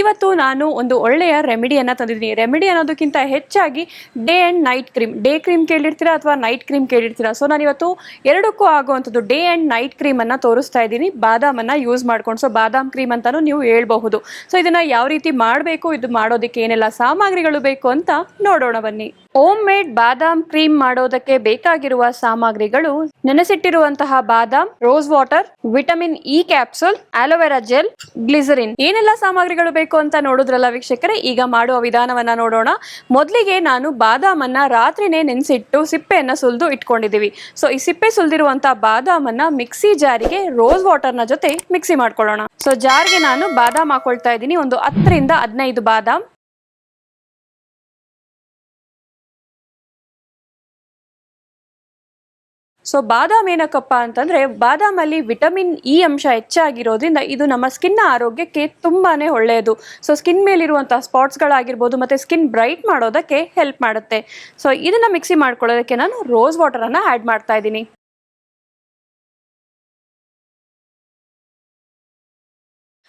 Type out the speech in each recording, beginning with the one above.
ಇವತ್ತು ನಾನು ಒಂದು ಒಳ್ಳೆಯ ರೆಮಿಡಿಯನ್ನು ತಂದಿದ್ದೀನಿ. ರೆಮಿಡಿ ಅನ್ನೋದಕ್ಕಿಂತ ಹೆಚ್ಚಾಗಿ day and night cream day cream ಕೇಳಿರ್ತೀರಾ ಅಥವಾ ನೈಟ್ ಕ್ರೀಮ್ ಕೇಳಿರ್ತೀರಾ? ಸೊ ನಾನು ಇವತ್ತು ಎರಡಕ್ಕೂ ಆಗುವಂಥದ್ದು ಡೇ ಆ್ಯಂಡ್ ನೈಟ್ ಕ್ರೀಮನ್ನು ತೋರಿಸ್ತಾ ಇದ್ದೀನಿ. ಬಾದಾಮನ್ನು ಯೂಸ್ ಮಾಡ್ಕೊಂಡು. ಸೊ ಬಾದಾಮ್ ಕ್ರೀಮ್ ಅಂತಲೂ ನೀವು ಹೇಳ್ಬಹುದು. ಸೊ ಇದನ್ನು ಯಾವ ರೀತಿ ಮಾಡಬೇಕು, ಇದು ಮಾಡೋದಕ್ಕೆ ಏನೆಲ್ಲ ಸಾಮಗ್ರಿಗಳು ಬೇಕು ಅಂತ ನೋಡೋಣ ಬನ್ನಿ. ಹೋಮ್ ಮೇಡ್ ಬಾದಾಮ್ ಕ್ರೀಮ್ ಮಾಡೋದಕ್ಕೆ ಬೇಕಾಗಿರುವ ಸಾಮಗ್ರಿಗಳು ನೆನೆಸಿಟ್ಟಿರುವಂತಹ ಬಾದಾಮ್, rose water, vitamin E capsule, aloe vera gel, glycerin. ಏನೆಲ್ಲ ಸಾಮಗ್ರಿಗಳು ಬೇಕು ಅಂತ ನೋಡಿದ್ರಲ್ಲ ವೀಕ್ಷಕರೇ? ಈಗ ಮಾಡುವ ವಿಧಾನವನ್ನ ನೋಡೋಣ. ಮೊದಲಿಗೆ ನಾನು ಬಾದಾಮನ್ನ ರಾತ್ರಿನೇ ನೆನೆಸಿಟ್ಟು ಸಿಪ್ಪೆಯನ್ನ ಸುಲಿದು ಇಟ್ಕೊಂಡಿದ್ದೀವಿ. ಸೊ ಈ ಸಿಪ್ಪೆ ಸುಲಿದಿರುವಂತಹ ಬಾದಾಮನ್ನ ಮಿಕ್ಸಿ ಜಾರಿಗೆ ರೋಸ್ ವಾಟರ್ನ ಜೊತೆ ಮಿಕ್ಸಿ ಮಾಡ್ಕೊಳ್ಳೋಣ. ಸೊ ಜಾರ್ಗೆ ನಾನು ಬಾದಾಮ್ ಹಾಕೊಳ್ತಾ ಇದ್ದೀನಿ. ಒಂದು ಹತ್ತರಿಂದ ಹದಿನೈದು ಬಾದಾಮ್. ಸೊ ಬಾದಾಮ್ ಏನಕ್ಕಪ್ಪ ಅಂತಂದ್ರೆ, ಬಾದಾಮಲ್ಲಿ ವಿಟಮಿನ್ ಇ ಅಂಶ ಹೆಚ್ಚಾಗಿರೋದ್ರಿಂದ ಇದು ನಮ್ಮ ಸ್ಕಿನ್ ಆರೋಗ್ಯಕ್ಕೆ ತುಂಬಾನೇ ಒಳ್ಳೆಯದು. ಸೊ ಸ್ಕಿನ್ ಮೇಲಿರುವಂತಹ ಸ್ಪಾಟ್ಸ್ಗಳಾಗಿರ್ಬೋದು ಮತ್ತೆ ಸ್ಕಿನ್ ಬ್ರೈಟ್ ಮಾಡೋದಕ್ಕೆ ಹೆಲ್ಪ್ ಮಾಡುತ್ತೆ. ಸೊ ಇದನ್ನ ಮಿಕ್ಸಿ ಮಾಡ್ಕೊಳ್ಳೋದಕ್ಕೆ ನಾನು ರೋಸ್ ವಾಟರ್ ವಾಟರನ್ನು ಆ್ಯಡ್ ಮಾಡ್ತಾ ಇದ್ದೀನಿ.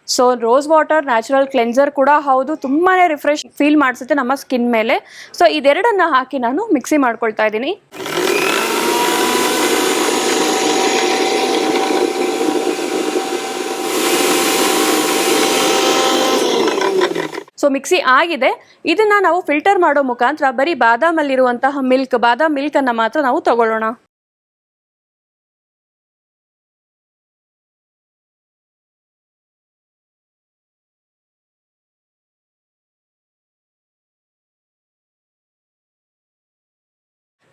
So rose water natural cleanser ಕೂಡ ಹೌದು, ತುಂಬಾನೇ ರಿಫ್ರೆಶ್ ಫೀಲ್ ಮಾಡಿಸುತ್ತೆ ನಮ್ಮ ಸ್ಕಿನ್ ಮೇಲೆ. ಸೊ ಇದೆರಡನ್ನ ಹಾಕಿ ನಾನು ಮಿಕ್ಸಿ ಮಾಡ್ಕೊಳ್ತಾ ಇದ್ದೀನಿ. ಸೊ ಮಿಕ್ಸಿ ಆಗಿದೆ. ಇದನ್ನ ನಾವು ಫಿಲ್ಟರ್ ಮಾಡೋ ಮುಖಾಂತರ ಬರೀ ಬಾದಾಮಲ್ಲಿರುವಂತಹ ಮಿಲ್ಕ್ ಬಾದಾಮ್ ಮಿಲ್ಕ್ ಅನ್ನ ಮಾತ್ರ ನಾವು ತಗೊಳ್ಳೋಣ.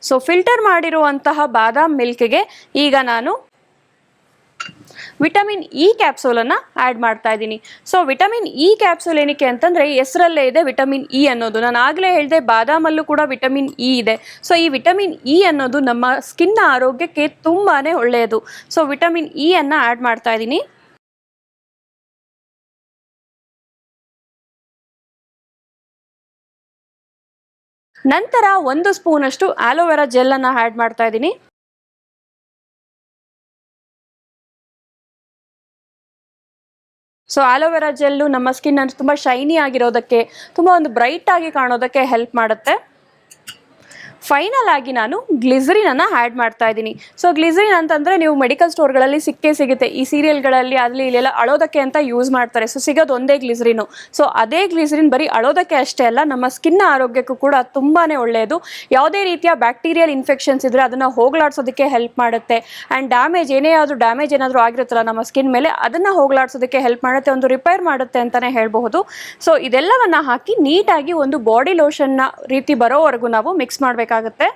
ಸೊ ಫಿಲ್ಟರ್ ಮಾಡಿರುವಂತಹ ಬಾದಾಮ್ ಮಿಲ್ಕ್ಗೆ ಈಗ ನಾನು ವಿಟಮಿನ್ ಇ ಕ್ಯಾಪ್ಸೂಲನ್ನು ಆ್ಯಡ್ ಮಾಡ್ತಾ ಇದ್ದೀನಿ. ಸೊ ವಿಟಮಿನ್ ಇ ಕ್ಯಾಪ್ಸೂಲ್ ಏನಕ್ಕೆ ಅಂತಂದರೆ ಹೆಸರಲ್ಲೇ ಇದೆ ವಿಟಮಿನ್ ಇ ಅನ್ನೋದು. ನಾನು ಆಗಲೇ ಹೇಳಿದೆ ಬಾದಾಮಲ್ಲೂ ಕೂಡ ವಿಟಮಿನ್ ಇ ಇದೆ. ಸೊ ಈ ವಿಟಮಿನ್ ಇ ಅನ್ನೋದು ನಮ್ಮ ಸ್ಕಿನ್ ಆರೋಗ್ಯಕ್ಕೆ ತುಂಬಾ ಒಳ್ಳೆಯದು. ಸೊ ವಿಟಮಿನ್ ಇ ಅನ್ನು ಆ್ಯಡ್ ಮಾಡ್ತಾ ಇದ್ದೀನಿ. ನಂತರ ಒಂದು ಸ್ಪೂನಷ್ಟು ಆಲೋವೆರಾ ಜೆಲ್ಲನ್ನು ಆ್ಯಡ್ ಮಾಡ್ತಾ ಇದ್ದೀನಿ. ಸೊ ಆಲೋವೆರಾ ಜೆಲ್ಲು ನಮ್ಮ ಸ್ಕಿನ್ ಅನ್ನು ತುಂಬ ಶೈನಿ ಆಗಿರೋದಕ್ಕೆ, ತುಂಬ ಒಂದು ಬ್ರೈಟ್ ಆಗಿ ಕಾಣೋದಕ್ಕೆ ಹೆಲ್ಪ್ ಮಾಡುತ್ತೆ. ಫೈನಲ್ ಆಗಿ ನಾನು ಗ್ಲಿಸರಿನನ್ನು ಆ್ಯಡ್ ಮಾಡ್ತಾ ಇದ್ದೀನಿ. ಸೊ ಗ್ಲಿಸರಿನ್ ಅಂತಂದರೆ ನೀವು ಮೆಡಿಕಲ್ ಸ್ಟೋರ್ಗಳಲ್ಲಿ ಸಿಕ್ಕೇ ಸಿಗುತ್ತೆ. ಈ ಸೀರಿಯಲ್ಗಳಲ್ಲಿ ಅಲ್ಲಿ, ಇಲ್ಲೆಲ್ಲ ಅಳೋದಕ್ಕೆ ಅಂತ ಯೂಸ್ ಮಾಡ್ತಾರೆ. ಸೊ ಸಿಗೋದು ಒಂದೇ ಗ್ಲಿಸರಿನು ಸೊ ಅದೇ ಗ್ಲಿಸರಿನ್ ಬರೀ ಅಳೋದಕ್ಕೆ ಅಷ್ಟೇ ಅಲ್ಲ, ನಮ್ಮ ಸ್ಕಿನ್ ಆರೋಗ್ಯಕ್ಕೂ ಕೂಡ ತುಂಬಾ ಒಳ್ಳೆಯದು ಯಾವುದೇ ರೀತಿಯ ಬ್ಯಾಕ್ಟೀರಿಯಲ್ ಇನ್ಫೆಕ್ಷನ್ಸ್ ಇದ್ದರೆ ಅದನ್ನು ಹೋಗಲಾಡ್ಸೋದಕ್ಕೆ ಹೆಲ್ಪ್ ಮಾಡುತ್ತೆ. ಆ್ಯಂಡ್ ಡ್ಯಾಮೇಜ್ ಏನೇ ಆದರೂ ಡ್ಯಾಮೇಜ್ ಏನಾದರೂ ಆಗಿರುತ್ತಲ್ಲ ನಮ್ಮ ಸ್ಕಿನ್ ಮೇಲೆ, ಅದನ್ನು ಹೋಗಲಾಡ್ಸೋದಕ್ಕೆ ಹೆಲ್ಪ್ ಮಾಡುತ್ತೆ, ಒಂದು ರಿಪೇರ್ ಮಾಡುತ್ತೆ ಅಂತಲೇ ಹೇಳಬಹುದು. ಸೊ ಇದೆಲ್ಲವನ್ನು ಹಾಕಿ ನೀಟಾಗಿ ಒಂದು ಬಾಡಿ ಲೋಷನ್ನ ರೀತಿ ಬರೋವರೆಗೂ ನಾವು ಮಿಕ್ಸ್ ಮಾಡಬೇಕಾಗುತ್ತೆ. ಆಗುತ್ತೆ.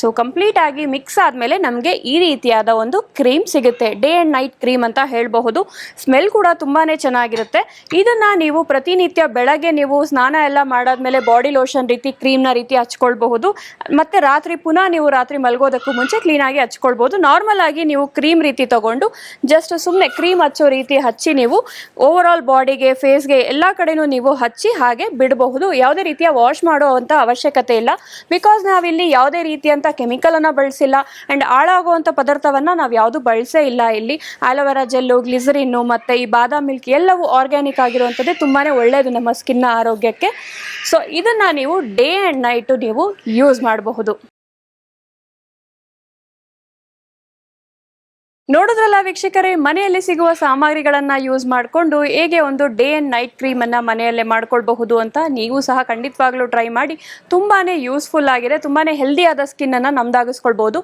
ಸೊ ಕಂಪ್ಲೀಟ್ ಆಗಿ ಮಿಕ್ಸ್ ಆದಮೇಲೆ ನಮಗೆ ಈ ರೀತಿಯಾದ ಒಂದು ಕ್ರೀಮ್ ಸಿಗುತ್ತೆ. ಡೇ ಆ್ಯಂಡ್ ನೈಟ್ ಕ್ರೀಮ್ ಅಂತ ಹೇಳಬಹುದು. ಸ್ಮೆಲ್ ಕೂಡ ತುಂಬಾ ಚೆನ್ನಾಗಿರುತ್ತೆ. ಇದನ್ನು ನೀವು ಪ್ರತಿನಿತ್ಯ ಬೆಳಗ್ಗೆ ನೀವು ಸ್ನಾನ ಎಲ್ಲ ಮಾಡಾದ್ಮೇಲೆ ಬಾಡಿ ಲೋಷನ್ ರೀತಿ ಕ್ರೀಮ್ನ ರೀತಿ ಹಚ್ಕೊಳ್ಬಹುದು. ಮತ್ತು ರಾತ್ರಿ ಪುನಃ ನೀವು ರಾತ್ರಿ ಮಲಗೋದಕ್ಕೂ ಮುಂಚೆ ಕ್ಲೀನಾಗಿ ಹಚ್ಕೊಳ್ಬೋದು ನಾರ್ಮಲ್ ಆಗಿ ನೀವು ಕ್ರೀಮ್ ರೀತಿ ತಗೊಂಡು ಜಸ್ಟ್ ಸುಮ್ಮನೆ ಕ್ರೀಮ್ ಹಚ್ಚೋ ರೀತಿ ಹಚ್ಚಿ ನೀವು ಓವರ್ ಆಲ್ ಬಾಡಿಗೆ ಫೇಸ್ಗೆ ಎಲ್ಲ ಕಡೆನೂ ನೀವು ಹಚ್ಚಿ ಹಾಗೆ ಬಿಡಬಹುದು. ಯಾವುದೇ ರೀತಿಯ ವಾಶ್ ಮಾಡೋ ಅಂತ ಅವಶ್ಯಕತೆ ಇಲ್ಲ. ಬಿಕಾಸ್ ನಾವಿಲ್ಲಿ ಯಾವುದೇ ರೀತಿಯಂಥ ಅನ್ನ ಬಳಸಿಲ್ಲ. ಅಂಡ್ ಹಾಳಾಗುವಂಥ ಪದಾರ್ಥವನ್ನ ನಾವು ಯಾವುದು ಬಳಸೇ ಇಲ್ಲ ಇಲ್ಲಿ. ಆಲೋವೆರಾ ಜೆಲ್ಲು, ಗ್ಲಿಸರಿನ್ನು ಮತ್ತೆ ಈ ಬಾದಾಮ್ ಮಿಲ್ಕ್ ಎಲ್ಲವೂ ಆರ್ಗ್ಯಾನಿಕ್ ಆಗಿರುವಂಥದ್ದೇ ತುಂಬಾನೇ ಒಳ್ಳೆಯದು ನಮ್ಮ ಸ್ಕಿನ್ನ ಆರೋಗ್ಯಕ್ಕೆ. ಸೊ ಇದನ್ನ ನೀವು ಡೇ ಆ್ಯಂಡ್ ನೈಟು ನೀವು ಯೂಸ್ ಮಾಡಬಹುದು. ನೋಡಿದ್ರಲ್ಲ ವೀಕ್ಷಕರೇ, ಮನೆಯಲ್ಲಿ ಸಿಗುವ ಸಾಮಗ್ರಿಗಳನ್ನ ಯೂಸ್ ಮಾಡಿಕೊಂಡು ಹೇಗೆ ಒಂದು ಡೇ ಅಂಡ್ ನೈಟ್ ಕ್ರೀಮ್ ಅನ್ನ ಮನೆಯಲ್ಲೇ ಮಾಡ್ಕೊಳ್ಬಹುದು ಅಂತ ನೀವು ಸಹ ಖಂಡಿತವಾಗ್ಲೂ ಟ್ರೈ ಮಾಡಿ, ತುಂಬಾನೇ ಯೂಸ್ಫುಲ್ ಆಗಿದೆ, ತುಂಬಾನೇ ಹೆಲ್ದಿ ಆದ ಸ್ಕಿನ್ ಅನ್ನ ನಮ್ದಾಗಿಸ್ಕೊಳ್ಬೋದು